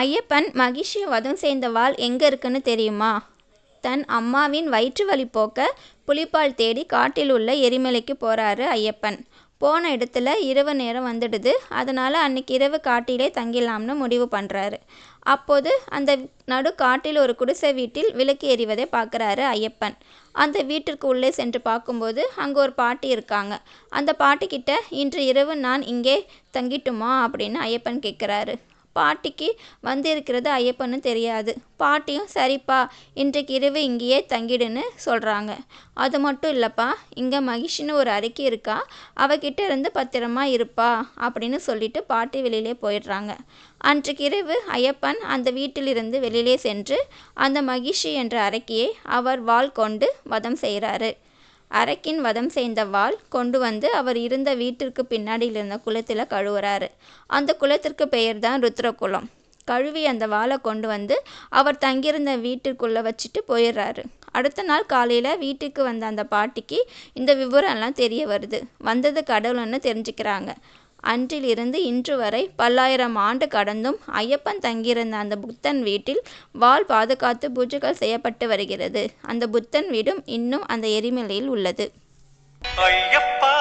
ஐயப்பன் மகிஷியை வதம் செய்த வாள் எங்கே இருக்குன்னு தெரியுமா? தன் அம்மாவின் வயிற்று வலி போக்க புலிப்பால் தேடி காட்டில் உள்ள எரிமலைக்கு போகிறாரு ஐயப்பன். போன இடத்துல இரவு நேரம் வந்துடுது. அதனால் அன்னைக்கு இரவு காட்டிலே தங்கிடலாம்னு முடிவு பண்ணுறாரு அப்போது அந்த நடு காட்டில் ஒரு குடிசை வீட்டில் விளக்கு எறிவதை பார்க்குறாரு ஐயப்பன். அந்த வீட்டிற்கு உள்ளே சென்று பார்க்கும்போது அங்கே ஒரு பாட்டி இருக்காங்க. அந்த பாட்டிக்கிட்ட இன்று இரவு நான் இங்கே தங்கிட்டுமா? அப்படின்னு ஐயப்பன் கேட்குறாரு. பாட்டிக்கு வந்திருக்கிறது ஐயப்பன்னு தெரியாது. பாட்டியும் சரிப்பா இன்றைக்கு இரவு இங்கேயே தங்கிடுன்னு சொல்கிறாங்க அது மட்டும் இல்லைப்பா இங்கே மகிஷின்னு ஒரு அறிக்கை இருக்கா அவகிட்ட இருந்து பத்திரமா இருப்பா அப்படின்னு சொல்லிட்டு பாட்டி வெளியிலே போயிடுறாங்க. அன்றைக்கு இரவு ஐயப்பன் அந்த வீட்டிலிருந்து வெளியிலே சென்று அந்த மகிஷி என்ற அறிக்கையை அவர் வாள் கொண்டு வதம் செய்கிறாரு அரக்கின் வதம் செய்த வாள் கொண்டு வந்து அவர் இருந்த வீட்டிற்கு பின்னாடியில் இருந்த குளத்தில் கழுவுறாரு. அந்த குளத்திற்கு பெயர் தான் ருத்ரகுளம். கழுவி அந்த வாளை கொண்டு வந்து அவர் தங்கியிருந்த வீட்டுக்குள்ளே வச்சுட்டு போயிடுறாரு அடுத்த நாள் காலையில் வீட்டுக்கு வந்த அந்த பாட்டிக்கு இந்த விவரம்லாம் தெரிய வருது. வந்தது கடவுள்னு தெரிஞ்சுக்கிறாங்க. அன்றிலிருந்து இன்று வரை பல்லாயிரம் ஆண்டு கடந்தும் ஐயப்பன் தங்கியிருந்த அந்த புத்தன் வீட்டில் வாள் பாதுகாத்து பூஜைகள் செய்யப்பட்டு வருகிறது. அந்த புத்தன் வீடும் இன்னும் அந்த எரிமலையில் உள்ளது. ஐயப்பா!